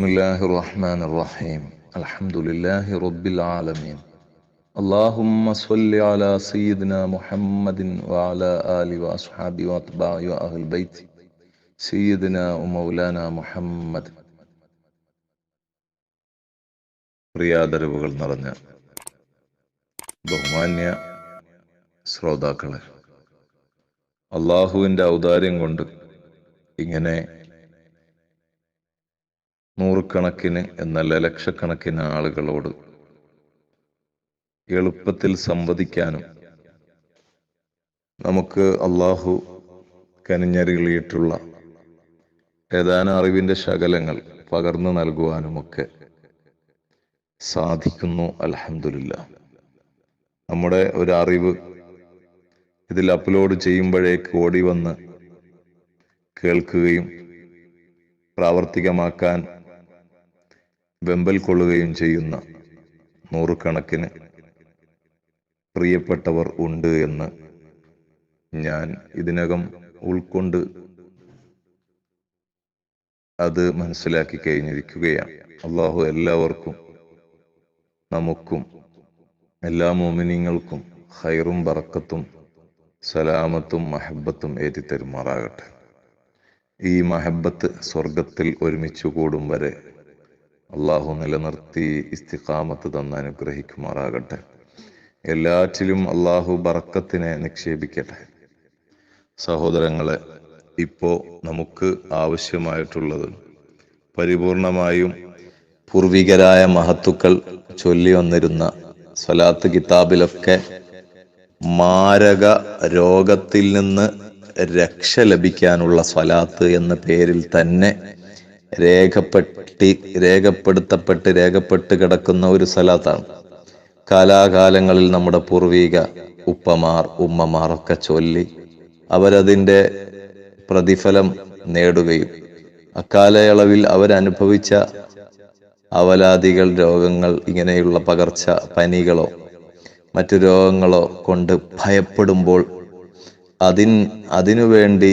بسم الله الرحمن الرحيم الحمد لله رب العالمين اللهم صل على سيدنا محمد وعلى آله وأصحابه وأتباعه وأهل البيت سيدنا ومولانا محمد പ്രിയാദരവുകൾ നിറഞ്ഞ ബഹുമാന്യ ശ്രോതാക്കളെ അള്ളാഹുവിൻ്റെ ഔദാര്യം കൊണ്ട് ഇങ്ങനെ നൂറുകണക്കിന് എന്നല്ല ലക്ഷക്കണക്കിന് ആളുകളോട് എളുപ്പത്തിൽ സംവദിക്കാനും നമുക്ക് അള്ളാഹു കനിഞ്ഞരുളിയിട്ടുള്ള ഏതാനും അറിവിന്റെ ശകലങ്ങൾ പകർന്നു നൽകുവാനുമൊക്കെ സാധിക്കുന്നു അലഹമില്ല നമ്മുടെ ഒരു അറിവ് ഇതിൽ അപ്ലോഡ് ചെയ്യുമ്പോഴേക്ക് ഓടി വന്ന് കേൾക്കുകയും പ്രാവർത്തികമാക്കാൻ വെമ്പൽ കൊള്ളുകയും ചെയ്യുന്ന നൂറുകണക്കിന് പ്രിയപ്പെട്ടവർ ഉണ്ട് എന്ന് ഞാൻ ഇതിനകം ഉൾക്കൊണ്ട് അത് മനസ്സിലാക്കി കഴിഞ്ഞിരിക്കുകയാണ്. അള്ളാഹു എല്ലാവർക്കും നമുക്കും എല്ലാ മോമിനിങ്ങൾക്കും ഹൈറും ബറക്കത്തും സലാമത്തും മഹബത്തും ഏറ്റിത്തരുമാറാകട്ടെ. ഈ മഹബത്ത് സ്വർഗത്തിൽ ഒരുമിച്ച് കൂടും വരെ അള്ളാഹു നിലനിർത്തി ഇസ്തിഖാമത്ത് തന്ന് അനുഗ്രഹിക്കുമാറാകട്ടെ. എല്ലാറ്റിലും അള്ളാഹു ബറക്കത്തിനെ നിക്ഷേപിക്കട്ടെ. സഹോദരങ്ങളെ ഇപ്പോ നമുക്ക് ആവശ്യമായിട്ടുള്ളത് പരിപൂർണമായും പൂർവികരായ മഹത്തുക്കൾ ചൊല്ലി വന്നിരുന്ന സ്വലാത്ത് കിതാബിലൊക്കെ മാരക രോഗത്തിൽ നിന്ന് രക്ഷ ലഭിക്കാനുള്ള സ്വലാത്ത് എന്ന പേരിൽ തന്നെ രേഖപ്പെട്ടി രേഖപ്പെടുത്തപ്പെട്ട് രേഖപ്പെട്ട് കിടക്കുന്ന ഒരു സലാത്താണ്. കാലാകാലങ്ങളിൽ നമ്മുടെ പൂർവീക ഉപ്പമാർ ഉമ്മമാർ ഒക്കെ ചൊല്ലി അവരതിന്റെ പ്രതിഫലം നേടുകയും അക്കാലയളവിൽ അവരനുഭവിച്ച അവലാദികൾ രോഗങ്ങൾ ഇങ്ങനെയുള്ള പകർച്ച പനികളോ മറ്റു രോഗങ്ങളോ കൊണ്ട് ഭയപ്പെടുമ്പോൾ അതിൻ അതിനുവേണ്ടി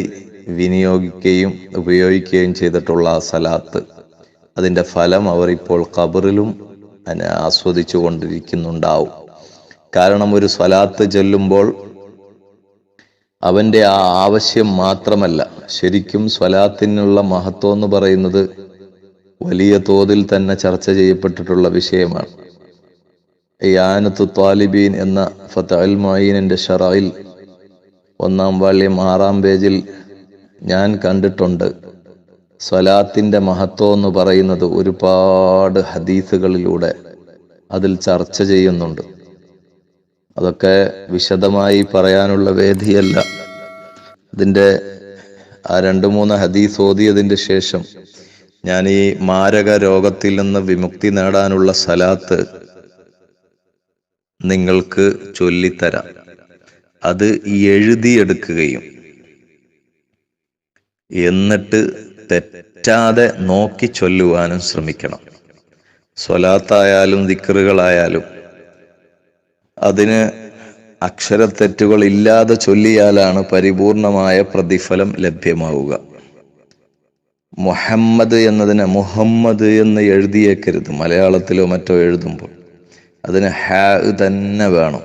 വിനിയോഗിക്കുകയും ഉപയോഗിക്കുകയും ചെയ്തിട്ടുള്ള സലാത്ത്. അതിന്റെ ഫലം അവർ ഇപ്പോൾ ഖബറിലും ആസ്വദിച്ചു കൊണ്ടിരിക്കുന്നുണ്ടാവും കാരണം ഒരു സ്വലാത്ത് ചെല്ലുമ്പോൾ അവന്റെ ആ ആവശ്യം മാത്രമല്ല. ശരിക്കും സ്വലാത്തിനുള്ള മഹത്വം എന്ന് പറയുന്നത് വലിയ തോതിൽ തന്നെ ചർച്ച ചെയ്യപ്പെട്ടിട്ടുള്ള വിഷയമാണ്. യാനത്തു താലിബീൻ എന്ന ഫത്തൽ മൊയ്യനിന്റെ ഷറയിൽ ഒന്നാം വാള്യം ആറാം പേജിൽ ഞാൻ കണ്ടിട്ടുണ്ട്. സ്വലാത്തിന്റെ മഹത്വം എന്ന് പറയുന്നത് ഒരുപാട് ഹദീസുകളിലൂടെ അതിൽ ചർച്ച ചെയ്യുന്നുണ്ട്. അതൊക്കെ വിശദമായി പറയാനുള്ള വേദിയല്ല. അതിന്റെ ആ രണ്ട് മൂന്ന് ഹദീസ് ഓതിയതിന്റെ ശേഷം ഞാൻ ഈ മാരക രോഗത്തിൽ നിന്ന് വിമുക്തി നേടാനുള്ള സലാത്ത് നിങ്ങൾക്ക് ചൊല്ലിത്തരാം. അത് എഴുതിയെടുക്കുകയും എന്നിട്ട് തെറ്റാതെ നോക്കി ചൊല്ലുവാനും ശ്രമിക്കണം. സ്വലാത്തായാലും ദിക്കറുകളായാലും അതിന് അക്ഷരത്തെറ്റുകൾ ഇല്ലാതെ ചൊല്ലിയാലാണ് പരിപൂർണമായ പ്രതിഫലം ലഭ്യമാവുക. മുഹമ്മദ് എന്നതിനെ മുഹമ്മദ് എന്ന് എഴുതിയേക്കരുത്. മലയാളത്തിലോ മറ്റോ എഴുതുമ്പോൾ അതിന് ഹാ തന്നെ വേണം.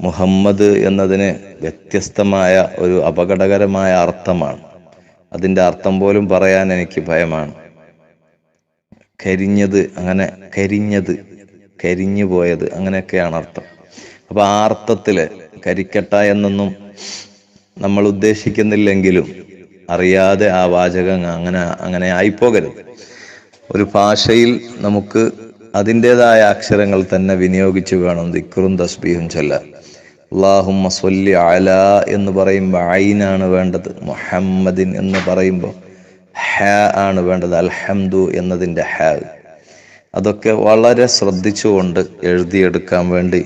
മുഹമ്മദ് എന്നതിന് വ്യത്യസ്തമായ ഒരു അപകടകരമായ അർത്ഥമാണ്. അതിന്റെ അർത്ഥം പോലും പറയാൻ എനിക്ക് ഭയമാണ്. കരിഞ്ഞത് അങ്ങനെ കരിഞ്ഞത് കരിഞ്ഞു പോയത് അങ്ങനെയൊക്കെയാണ് അർത്ഥം. അപ്പൊ ആ അർത്ഥത്തിൽ കരിക്കട്ട എന്നൊന്നും നമ്മൾ ഉദ്ദേശിക്കുന്നില്ലെങ്കിലും അറിയാതെ ആ വാചകം അങ്ങനെ അങ്ങനെ ആയിപ്പോകരുത്. ഒരു ഭാഷയിൽ നമുക്ക് അതിന്റെതായ അക്ഷരങ്ങൾ തന്നെ വിനിയോഗിച്ചു വേണം ദിക്റും തസ്ബീഹും ചൊല്ലാൻ. അള്ളാഹുമ്മ സ്വല്ലി അല എന്ന് പറയുമ്പോൾ ഐനാണ് വേണ്ടത്. മുഹമ്മദിൻ എന്ന് പറയുമ്പോൾ ഹ ആണ് വേണ്ടത്. അൽഹംദു എന്നതിന്റെ ഹ. അതൊക്കെ വളരെ ശ്രദ്ധിച്ചുകൊണ്ട് എഴുതിയെടുക്കാൻ വേണ്ടി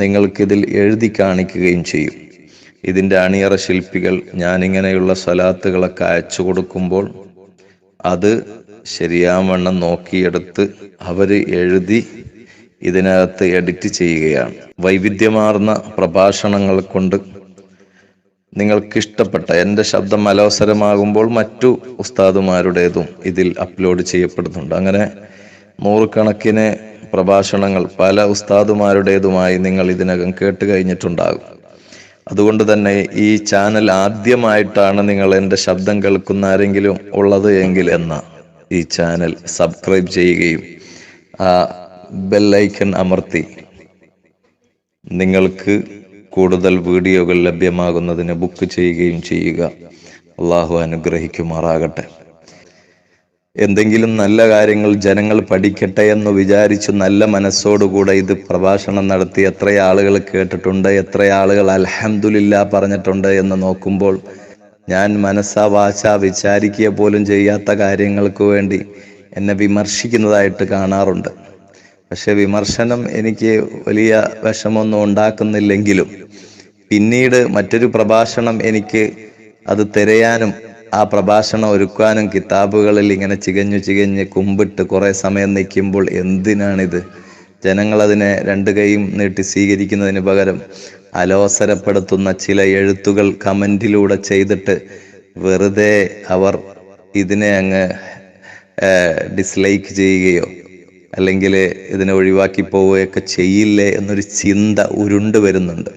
നിങ്ങൾക്കിതിൽ എഴുതി കാണിക്കുകയും ചെയ്യും. ഇതിന്റെ അണിയറ ശില്പികൾ ഞാനിങ്ങനെയുള്ള സ്വലാത്തുകളൊക്കെ അയച്ചു കൊടുക്കുമ്പോൾ അത് ശരിയാവണ്ണം നോക്കിയെടുത്ത് അവർ എഴുതി ഇതിനകത്ത് എഡിറ്റ് ചെയ്യുകയാണ്. വൈവിധ്യമാർന്ന പ്രഭാഷണങ്ങൾ കൊണ്ട് നിങ്ങൾക്കിഷ്ടപ്പെട്ട എന്റെ ശബ്ദം അലോസരമാകുമ്പോൾ മറ്റു ഉസ്താദുമാരുടേതും ഇതിൽ അപ്ലോഡ് ചെയ്യപ്പെടുന്നുണ്ട്. അങ്ങനെ നൂറുകണക്കിന് പ്രഭാഷണങ്ങൾ പല ഉസ്താദുമാരുടേതുമായി നിങ്ങൾ ഇതിനകം കേട്ട് കഴിഞ്ഞിട്ടുണ്ടാകും. അതുകൊണ്ട് തന്നെ ഈ ചാനൽ ആദ്യമായിട്ടാണ് നിങ്ങൾ എന്റെ ശബ്ദം കേൾക്കുന്ന ആരെങ്കിലും ഉള്ളത് എങ്കിൽ എന്ന ഈ ചാനൽ സബ്സ്ക്രൈബ് ചെയ്യുകയും ആ ബെല്ലൈക്കൺ അമർത്തി. നിങ്ങൾക്ക് കൂടുതൽ വീഡിയോകൾ ലഭ്യമാകുന്നതിന് ബുക്ക് ചെയ്യുകയും ചെയ്യുക. അള്ളാഹു അനുഗ്രഹിക്കുമാറാകട്ടെ. എന്തെങ്കിലും നല്ല കാര്യങ്ങൾ ജനങ്ങൾ പഠിക്കട്ടെ എന്ന് വിചാരിച്ച് നല്ല മനസ്സോടുകൂടെ ഇത് പ്രഭാഷണം നടത്തി എത്ര ആളുകൾ കേട്ടിട്ടുണ്ട് എത്ര ആളുകൾ അലഹമുല്ല പറഞ്ഞിട്ടുണ്ട് എന്ന് നോക്കുമ്പോൾ ഞാൻ മനസ്സാ വാച വിചാരിക്കുക പോലും ചെയ്യാത്ത കാര്യങ്ങൾക്ക് വേണ്ടി എന്നെ വിമർശിക്കുന്നതായിട്ട് കാണാറുണ്ട്. പക്ഷെ വിമർശനം എനിക്ക് വലിയ വിഷമൊന്നും ഉണ്ടാക്കുന്നില്ലെങ്കിലും പിന്നീട് മറ്റൊരു പ്രഭാഷണം എനിക്ക് അത് തിരയാനും ആ പ്രഭാഷണം ഒരുക്കാനും കിതാബുകളിൽ ഇങ്ങനെ ചികഞ്ഞു ചികഞ്ഞ് കുമ്പിട്ട് കുറെ സമയം നിൽക്കുമ്പോൾ എന്തിനാണിത്? ജനങ്ങൾ അതിനെ രണ്ട് കൈയും നീട്ടി സ്വീകരിക്കുന്നതിന് പകരം അലോസരപ്പെടുത്തുന്ന ചില എഴുത്തുകൾ കമന്റിലൂടെ ചെയ്തിട്ട് വെറുതെ അവർ ഇതിനെ അങ്ങ് ഡിസ്ലൈക്ക് ചെയ്യുകയോ അല്ലെങ്കിൽ ഇതിനെ ഒഴിവാക്കി പോവുകയൊക്കെ ചെയ്യില്ലേ എന്നൊരു ചിന്ത ഉരുണ്ട് വരുന്നുണ്ട്.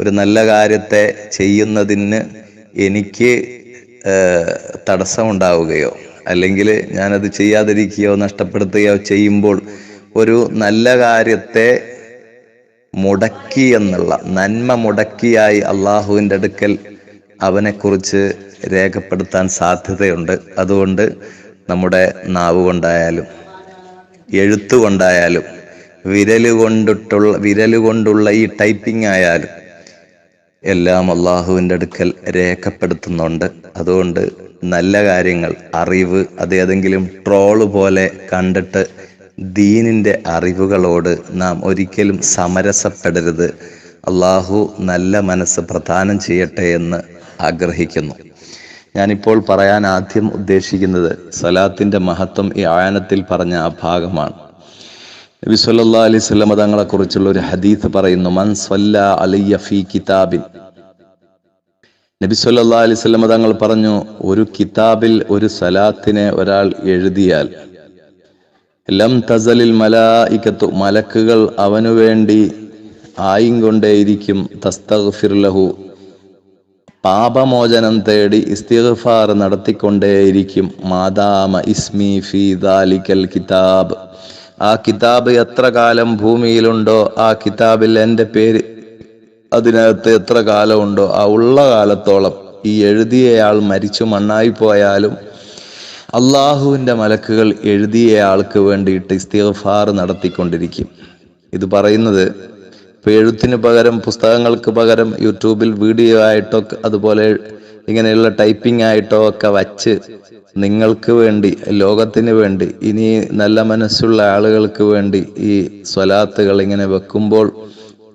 ഒരു നല്ല കാര്യത്തെ ചെയ്യുന്നതിന് എനിക്ക് തടസ്സമുണ്ടാവുകയോ അല്ലെങ്കിൽ ഞാനത് ചെയ്യാതിരിക്കുകയോ നഷ്ടപ്പെടുത്തുകയോ ചെയ്യുമ്പോൾ ഒരു നല്ല കാര്യത്തെ മുടക്കി എന്നുള്ള നന്മ മുടക്കിയായി അള്ളാഹുവിന്റെ അടുക്കൽ അവനെക്കുറിച്ച് രേഖപ്പെടുത്താൻ സാധ്യതയുണ്ട്. അതുകൊണ്ട് നമ്മുടെ നാവ് കൊണ്ടായാലും എഴുത്തു വിരലുകൊണ്ടിട്ടുള്ള വിരലുകൊണ്ടുള്ള ഈ ടൈപ്പിംഗ് ആയാലും എല്ലാം അള്ളാഹുവിന്റെ അടുക്കൽ രേഖപ്പെടുത്തുന്നുണ്ട്. അതുകൊണ്ട് നല്ല കാര്യങ്ങൾ അറിവ് അത് ഏതെങ്കിലും ട്രോൾ പോലെ കണ്ടിട്ട് ദീനിന്റെ അറിവുകളോട് നാം ഒരിക്കലും സമരസപ്പെടരുത്. അള്ളാഹു നല്ല മനസ്സ് പ്രദാനം ചെയ്യട്ടെ എന്ന് ആഗ്രഹിക്കുന്നു. ഞാനിപ്പോൾ പറയാൻ ആദ്യം ഉദ്ദേശിക്കുന്നത് സലാത്തിന്റെ മഹത്വം ഈ ആയനത്തിൽ പറഞ്ഞ ആ ഭാഗമാണ്. നബി സല്ലാ അലൈഹി സ്വലമ തങ്ങളെ കുറിച്ചുള്ള ഒരു ഹദീത്ത് പറയുന്നു മൻ കിതാബിൻ. നബി സല്ലാ അലൈഹി സ്വലമ തങ്ങൾ പറഞ്ഞു ഒരു കിതാബിൽ ഒരു സലാത്തിനെ ഒരാൾ എഴുതിയാൽ ലം തസലിൽ മലായിക്കത്തു മലക്കുകൾ അവനു വേണ്ടി ആയും കൊണ്ടേയിരിക്കും തസ്തഗ്ഫിർ ലഹു. പാപമോചനം തേടി ഇസ്തിഗ്ഫാർ നടത്തിക്കൊണ്ടേയിരിക്കും. മാതാമ ഇസ്മി ഫി ദാലിക്കൽ കിതാബ്. ആ കിതാബ് എത്ര കാലം ഭൂമിയിലുണ്ടോ ആ കിതാബിൽ എന്റെ പേര് അതിനകത്ത് എത്ര കാലമുണ്ടോ ആ ഉള്ള കാലത്തോളം ഈ എഴുതിയയാൾ മരിച്ചു മണ്ണായി പോയാലും അള്ളാഹുവിന്റെ മലക്കുകൾ എഴുതിയയാൾക്ക് വേണ്ടിയിട്ട് ഇസ്തിഗ്ഫാർ നടത്തിക്കൊണ്ടിരിക്കും. ഇത് പറയുന്നത് എഴുത്തിന് പകരം പുസ്തകങ്ങൾക്ക് പകരം യൂട്യൂബിൽ വീഡിയോ ആയിട്ടോ അതുപോലെ ഇങ്ങനെയുള്ള ടൈപ്പിംഗ് ആയിട്ടോ ഒക്കെ വച്ച് നിങ്ങൾക്ക് വേണ്ടി ലോകത്തിന് വേണ്ടി ഇനി നല്ല മനസ്സുള്ള ആളുകൾക്ക് വേണ്ടി ഈ സ്വലാത്തുകൾ ഇങ്ങനെ വെക്കുമ്പോൾ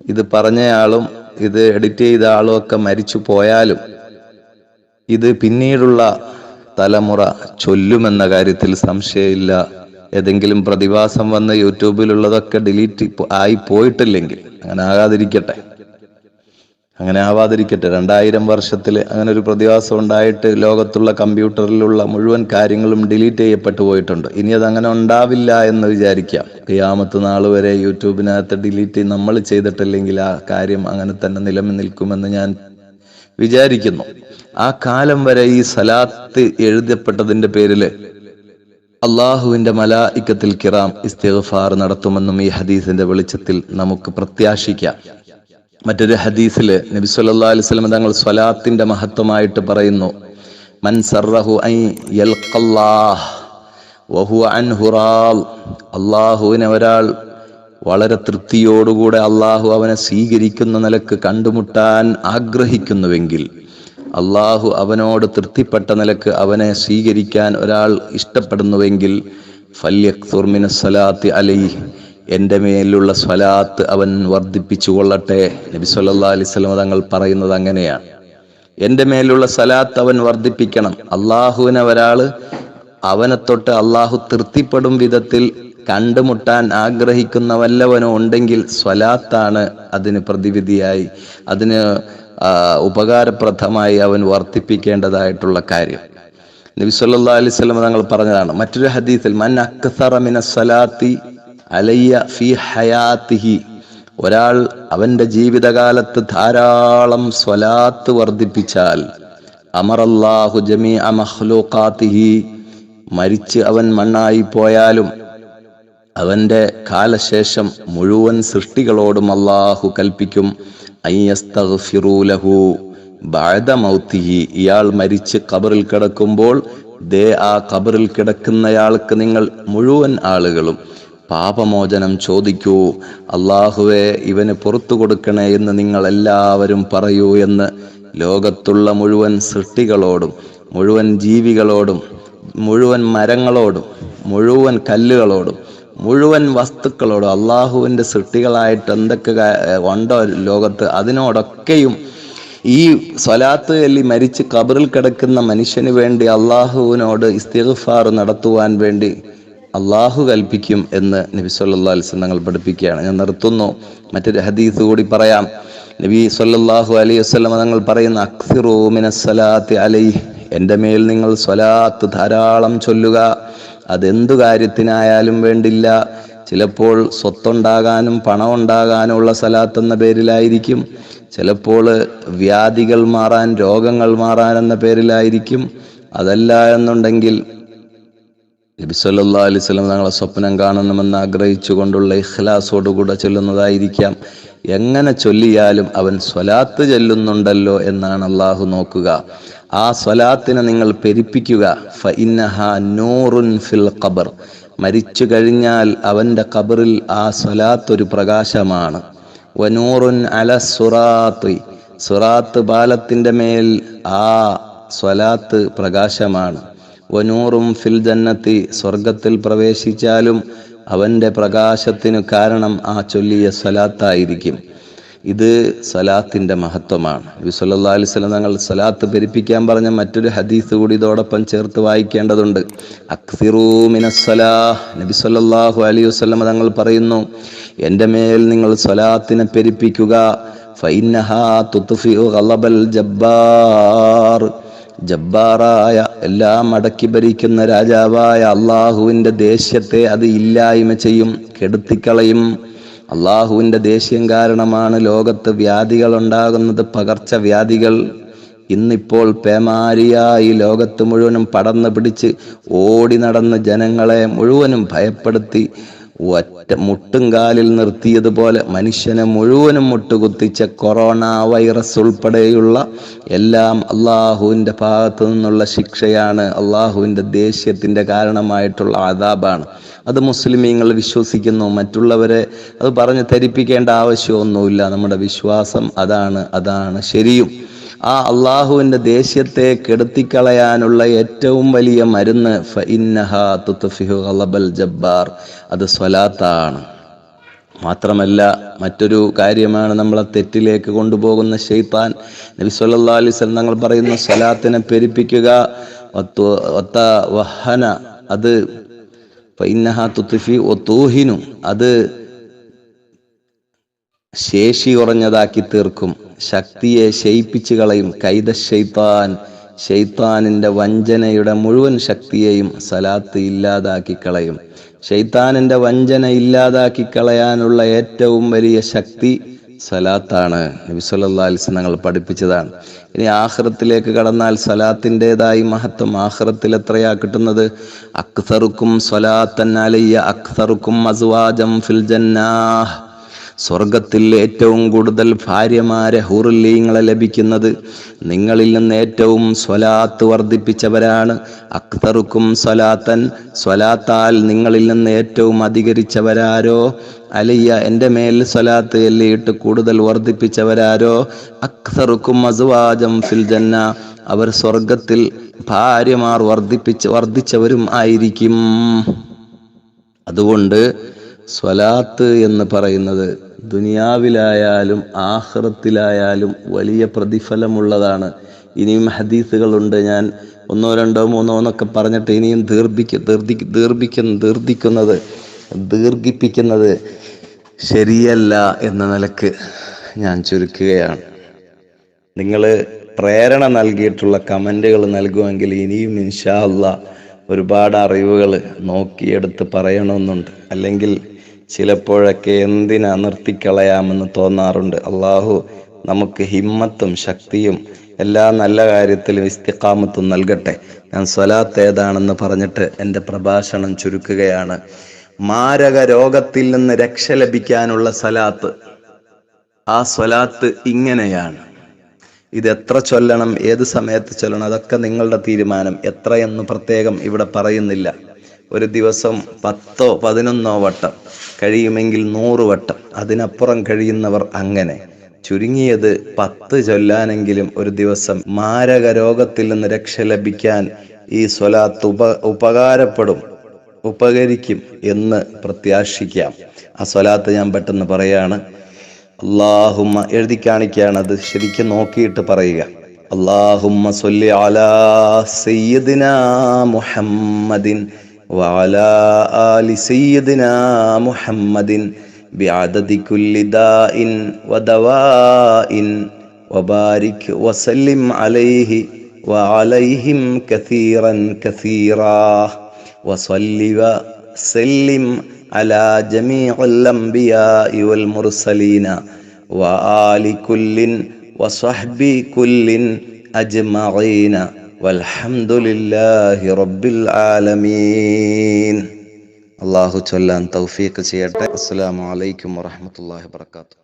ഇത് പറഞ്ഞയാളും ഇത് എഡിറ്റ് ചെയ്ത ആളും ഒക്കെ മരിച്ചു പോയാലും ഇത് പിന്നീടുള്ള തലമുറ ചൊല്ലുമെന്ന കാര്യത്തിൽ സംശയമില്ല. ഏതെങ്കിലും പ്രതിഭാസം വന്ന് യൂട്യൂബിലുള്ളതൊക്കെ ഡിലീറ്റ് ആയി പോയിട്ടില്ലെങ്കിൽ അങ്ങനെ ആകാതിരിക്കട്ടെ. അങ്ങനെ ആവാതിരിക്കട്ടെ. രണ്ടായിരം വർഷത്തിൽ അങ്ങനെ ഒരു പ്രതിഭാസം ഉണ്ടായിട്ട് ലോകത്തുള്ള കമ്പ്യൂട്ടറിലുള്ള മുഴുവൻ കാര്യങ്ങളും ഡിലീറ്റ് ചെയ്യപ്പെട്ടു പോയിട്ടുണ്ട്. ഇനി അത് അങ്ങനെ ഉണ്ടാവില്ല എന്ന് വിചാരിക്കാം. ക്യാമത്ത് നാൾ വരെ യൂട്യൂബിനകത്ത് ഡിലീറ്റ് നമ്മൾ ചെയ്തിട്ടില്ലെങ്കിൽ ആ കാര്യം അങ്ങനെ തന്നെ നിലനിൽക്കുമെന്ന് ഞാൻ വിചാരിക്കുന്നു. ആ കാലം വരെ ഈ സലാത്ത് എഴുതപ്പെട്ടതിന്റെ പേരിൽ അള്ളാഹുവിന്റെ മലായിക്കത്തിൽ കിറാം ഇസ്തിഗ്ഫാർ നടത്തുമെന്നും ഈ ഹദീസിന്റെ വെളിച്ചത്തിൽ നമുക്ക് പ്രത്യാശിക്കാം. മറ്റൊരു ഹദീസിൽ നബി സല്ലാ അലൈഹി വസല്ലം തങ്ങൾ സ്വലാത്തിന്റെ മഹത്വമായിട്ട് പറയുന്നു മൻ അള്ളാഹുവിനെ ഒരാൾ വളരെ തൃപ്തിയോടുകൂടെ അള്ളാഹു അവനെ സ്വീകരിക്കുന്ന നിലയ്ക്ക് കണ്ടുമുട്ടാൻ ആഗ്രഹിക്കുന്നുവെങ്കിൽ അള്ളാഹു അവനോട് തൃപ്തിപ്പെട്ട നിലയ്ക്ക് അവനെ സ്വീകരിക്കാൻ ഒരാൾ ഇഷ്ടപ്പെടുന്നുവെങ്കിൽ ഫല്യക്തുർമിന സലാത്തി അലൈ എന്റെ മേലുള്ള സ്വലാത്ത് അവൻ വർദ്ധിപ്പിച്ചു കൊള്ളട്ടെ. നബി സല്ലാ അലൈഹി സ്വലം തങ്ങൾ പറയുന്നത് അങ്ങനെയാണ്. എന്റെ മേലുള്ള സലാത്ത് അവൻ വർദ്ധിപ്പിക്കണം. അള്ളാഹുവിനെ ഒരാൾ അവനെ തൊട്ട് അള്ളാഹു തൃപ്തിപ്പെടും വിധത്തിൽ കണ്ടുമുട്ടാൻ ആഗ്രഹിക്കുന്ന വല്ലവനോ ഉണ്ടെങ്കിൽ സ്വലാത്താണ് അതിന് പ്രതിവിധിയായി. അതിന് ഉപകാരപ്രദമായി അവൻ വർദ്ധിപ്പിക്കേണ്ടതായിട്ടുള്ള കാര്യം. നബി സല്ലാ അലൈഹി തങ്ങൾ പറഞ്ഞതാണ് മറ്റൊരു ഹദീസിൽ മൻ അക്സറ മിന സലാത്തി അലയ്യ ഫി ഹയാത്തിഹി. ഒരാൾ അവന്റെ ജീവിതകാലത്ത് ധാരാളം സ്വലാത്ത് വർദ്ധിപ്പിച്ചാൽ അമറല്ലാഹു ജമീ മഖ്ലൂഖാത്തിഹി. മരിച്ച് അവൻ മണ്ണായി പോയാലും അവന്റെ കാലശേഷം മുഴുവൻ സൃഷ്ടികളോടും അള്ളാഹു കൽപ്പിക്കും. ഇയാൾ മരിച്ച് കബറിൽ കിടക്കുമ്പോൾ ദേ ആ കബറിൽ കിടക്കുന്നയാൾക്ക് നിങ്ങൾ മുഴുവൻ ആളുകളും പാപമോചനം ചോദിക്കൂ. അള്ളാഹുവെ ഇവന് പുറത്തു കൊടുക്കണേ എന്ന് നിങ്ങൾ എല്ലാവരും പറയൂ എന്ന് ലോകത്തുള്ള മുഴുവൻ സൃഷ്ടികളോടും മുഴുവൻ ജീവികളോടും മുഴുവൻ മരങ്ങളോടും മുഴുവൻ കല്ലുകളോടും മുഴുവൻ വസ്തുക്കളോടും അള്ളാഹുവിന്റെ സൃഷ്ടികളായിട്ട് എന്തൊക്കെ ഉണ്ടോ ലോകത്ത് അതിനോടൊക്കെയും ഈ സ്വലാത്ത് അല്ലി മരിച്ച് കബറിൽ കിടക്കുന്ന മനുഷ്യന് വേണ്ടി അള്ളാഹുവിനോട് ഇസ്തിഗ്ഫാർ നടത്തുവാൻ വേണ്ടി അള്ളാഹു കൽപ്പിക്കും എന്ന് നബി സല്ലാ അലൈഹി ഞങ്ങൾ പഠിപ്പിക്കുകയാണ്. ഞാൻ നിർത്തുന്നു. മറ്റൊരു ഹദീസ് കൂടി പറയാം. നബി സല്ലാഹു അലൈഹി വസ്ലമ തങ്ങൾ പറയുന്ന അക്സിറു മിനസ്സലാത്തി അലൈഹി. എന്റെ മേൽ നിങ്ങൾ സ്വലാത്ത് ധാരാളം ചൊല്ലുക. അതെന്തു കാര്യത്തിനായാലും വേണ്ടില്ല. ചിലപ്പോൾ സ്വത്തുണ്ടാകാനും പണം ഉണ്ടാകാനുമുള്ള സലാത്ത് എന്ന പേരിലായിരിക്കും. ചിലപ്പോൾ വ്യാധികൾ മാറാൻ രോഗങ്ങൾ മാറാൻ എന്ന പേരിലായിരിക്കും. അതല്ല എന്നുണ്ടെങ്കിൽ നബി സല്ലല്ലാഹു അലൈഹി വസല്ലം തങ്ങളെ സ്വപ്നം കാണണമെന്ന് ആഗ്രഹിച്ചുകൊണ്ടുള്ള ഇഖ്ലാസോടുകൂടെ ചൊല്ലുന്നതായിരിക്കാം. എങ്ങനെ ചൊല്ലിയാലും അവൻ സ്വലാത്ത് ചൊല്ലുന്നുണ്ടല്ലോ എന്നാണ് അള്ളാഹു നോക്കുക. ആ സ്വലാത്തിനെ നിങ്ങൾ പെരിപ്പിക്കുക. ഫിൽ ഖബർ. മരിച്ചു കഴിഞ്ഞാൽ അവന്റെ ഖബറിൽ ആ സ്വലാത്ത് ഒരു പ്രകാശമാണ്. വനൂറുൻ അല സുറാത്ത്. സുറാത്ത് പാലത്തിന്റെ മേൽ ആ സ്വലാത്ത് പ്രകാശമാണ്. വനൂറും ഫിൽ ജന്നത്തി. സ്വർഗത്തിൽ പ്രവേശിച്ചാലും അവന്റെ പ്രകാശത്തിനു കാരണം ആ ചൊല്ലിയ സ്വലാത്തായിരിക്കും. ഇത് സലാത്തിന്റെ മഹത്വമാണ്. നബി അലൈഹി വസല്ലം തങ്ങൾ സലാത്ത് പെരിപ്പിക്കാൻ പറഞ്ഞ മറ്റൊരു ഹദീസ് കൂടി ഇതോടൊപ്പം ചേർത്ത് വായിക്കേണ്ടതുണ്ട്. അക്സിറൂ മിനസ്സലാഹ്. നബി സല്ലല്ലാഹു അലൈഹി വസല്ലം തങ്ങൾ പറയുന്നു എന്റെ മേൽ നിങ്ങൾ സലാത്തിനെ പെരിപ്പിക്കുക. ജബ്ബാറായ എല്ലാം അടക്കി ഭരിക്കുന്ന രാജാവായ അള്ളാഹുവിന്റെ ദേഷ്യത്തെ അത് ഇല്ലായ്മ ചെയ്യും കെടുത്തിക്കളയും. അള്ളാഹുവിന്റെ ദേഷ്യം കാരണമാണ് ലോകത്ത് വ്യാധികൾ ഉണ്ടാകുന്നത് പകർച്ചവ്യാധികൾ ഇന്നിപ്പോൾ പേമാരിയായി ലോകത്ത് മുഴുവനും പടർന്നു പിടിച്ച് ഓടി നടന്ന് ജനങ്ങളെ മുഴുവനും ഭയപ്പെടുത്തി. ഒറ്റ മുട്ടുംകാലിൽ നിർത്തിയതുപോലെ മനുഷ്യനെ മുഴുവനും മുട്ടുകുത്തിച്ച കൊറോണ വൈറസ് ഉൾപ്പെടെയുള്ള എല്ലാം അള്ളാഹുവിന്റെ ഭാഗത്തു നിന്നുള്ള ശിക്ഷയാണ് അള്ളാഹുവിന്റെ ദേഷ്യത്തിന്റെ കാരണമായിട്ടുള്ള ആദാബാണ്. അത് മുസ്ലിമീങ്ങൾ വിശ്വസിക്കുന്നു മറ്റുള്ളവരെ അത് പറഞ്ഞ് ധരിപ്പിക്കേണ്ട ആവശ്യമൊന്നുമില്ല. നമ്മുടെ വിശ്വാസം അതാണ് അതാണ് ശരിയും. ആ അള്ളാഹുവിന്റെ ദേഷ്യത്തെ കെടുത്തിക്കളയാനുള്ള ഏറ്റവും വലിയ മരുന്ന് ജബ്ബാർ. അത് സ്വലാത്താണ്. മാത്രമല്ല മറ്റൊരു കാര്യമാണ് നമ്മളെ തെറ്റിലേക്ക് കൊണ്ടുപോകുന്ന ഷെയ്ത്താൻ നബി സല്ലാ വസല്ലം തങ്ങൾ പറയുന്ന സ്വലാത്തിനെ പെരുപ്പിക്കുക വഹന അത് ഫഇന്നഹ തുത്ഫി ഒത്തൂഹിനു അത് ശേഷി കുറഞ്ഞതാക്കി തീർക്കും. ശക്തിയെ ശയിപ്പിച്ചു കളയും. കൈത ഷെയ്ത്താൻ ഷെയ്ത്താനിന്റെ വഞ്ചനയുടെ മുഴുവൻ ശക്തിയെയും സലാത്ത് ഇല്ലാതാക്കി കളയും. ഷെയ്ത്താനിന്റെ വഞ്ചന ഇല്ലാതാക്കി കളയാനുള്ള ഏറ്റവും വലിയ ശക്തി സലാത്താണ്. നബി സല്ലല്ലാഹു അലൈഹി വസല്ലം ഞങ്ങൾ പഠിപ്പിച്ചതാണ്. ഇനി ആഹ്റത്തിലേക്ക് കടന്നാൽ സലാത്തിന്റെതായി മഹത്വം ആഹ്റത്തിൽ എത്രയാ കിട്ടുന്നത്? അക്സറുക്കും സ്വലാത്തന്നാലയ്യ അക്സറുക്കും അസ്വാജം ഫിൽ ജന്നാഹ്. സ്വർഗത്തിൽ ഏറ്റവും കൂടുതൽ ഭാര്യമാരെ ഹൂറുല്ലീങ്ങളെ ലഭിക്കുന്നത് നിങ്ങളിൽ നിന്ന് ഏറ്റവും സ്വലാത്ത് വർദ്ധിപ്പിച്ചവരാണ് അക്തറുക്കും സ്വലാത്തൻ. സ്വലാത്താൽ നിങ്ങളിൽ നിന്ന് ഏറ്റവും അധികരിച്ചവരാരോ? അലിയ എന്റെ മേൽ സ്വലാത്ത് എല്ലിയിട്ട് കൂടുതൽ വർദ്ധിപ്പിച്ചവരാരോ? അക്തറുക്കും അസുവാജം ഫിൽ ജന്ന. അവർ സ്വർഗത്തിൽ ഭാര്യമാർ വർദ്ധിപ്പിച്ച് വർദ്ധിച്ചവരും ആയിരിക്കും. അതുകൊണ്ട് സ്വലാത്ത് എന്ന് പറയുന്നത് ദുനിയാവിലായാലും ആഹ്റത്തിലായാലും വലിയ പ്രതിഫലമുള്ളതാണ്. ഇനിയും ഹദീസുകളുണ്ട്. ഞാൻ ഒന്നോ രണ്ടോ മൂന്നോ എന്നൊക്കെ പറഞ്ഞിട്ട് ഇനിയും ദീർഘിക്ക ദീർഘി ദീർഘിക്കുന്ന ദീർഘിക്കുന്നത് ദീർഘിപ്പിക്കുന്നത് ശരിയല്ല എന്ന നിലയ്ക്ക് ഞാൻ ചുരുക്കുകയാണ്. നിങ്ങൾ പ്രേരണ നൽകിയിട്ടുള്ള കമന്റുകൾ നൽകുമെങ്കിൽ ഇനിയും ഇൻഷാ അല്ലാ ഒരുപാട് അറിവുകൾ നോക്കിയെടുത്ത് പറയണമെന്നുണ്ട്. അല്ലെങ്കിൽ ചിലപ്പോഴൊക്കെ എന്തിനാ നിർത്തിക്കളയാമെന്ന് തോന്നാറുണ്ട്. അള്ളാഹു നമുക്ക് ഹിമ്മത്തും ശക്തിയും എല്ലാ നല്ല കാര്യത്തിലും ഇസ്തിക്കാമത്തും നൽകട്ടെ. ഞാൻ സ്വലാത്ത് ഏതാണെന്ന് പറഞ്ഞിട്ട് എന്റെ പ്രഭാഷണം ചുരുക്കുകയാണ്. മാരക രോഗത്തിൽ നിന്ന് രക്ഷ ലഭിക്കാനുള്ള സ്വലാത്ത്. ആ സ്വലാത്ത് ഇങ്ങനെയാണ്. ഇത് എത്ര ചൊല്ലണം ഏത് സമയത്ത് ചൊല്ലണം അതൊക്കെ നിങ്ങളുടെ തീരുമാനം. എത്രയെന്ന് പ്രത്യേകം ഇവിടെ പറയുന്നില്ല. ഒരു ദിവസം പത്തോ പതിനൊന്നോ വട്ടം കഴിയുമെങ്കിൽ നൂറ് വട്ടം. അതിനപ്പുറം കഴിയുന്നവർ അങ്ങനെ. ചുരുങ്ങിയത് പത്ത് ചൊല്ലാനെങ്കിലും ഒരു ദിവസം മാരക രോഗത്തിൽ നിന്ന് രക്ഷ ലഭിക്കാൻ ഈ സ്വലാത്ത് ഉപ ഉപകാരപ്പെടും ഉപകരിക്കും എന്ന് പ്രത്യാശിക്കാം. ആ സ്വലാത്ത് ഞാൻ പെട്ടെന്ന് പറയാണ്. അള്ളാഹുമ്മ എഴുതി കാണിക്കുകയാണ് അത് ശരിക്കും നോക്കിയിട്ട് പറയുക. അള്ളാഹുമ്മ സൊല്ലി അലാ സയ്യിദിനാ മുഹമ്മദിൻ وعلى آل سيدنا محمد بعدد كل داء ودواء وبارك وسلم عليه وعليهم كثيرا كثيرا. وصل وسلم على جميع الأنبياء والمرسلين وآل كل وصحب كل أجمعين. والحمد لله رب العالمين الله ചൊല്ലാൻ തൗഫീഖ് ചെയ്യട്ടെ അസ്സലാമു അലൈക്കും വറഹ്മത്തുള്ളാഹി വബറകാതുഹു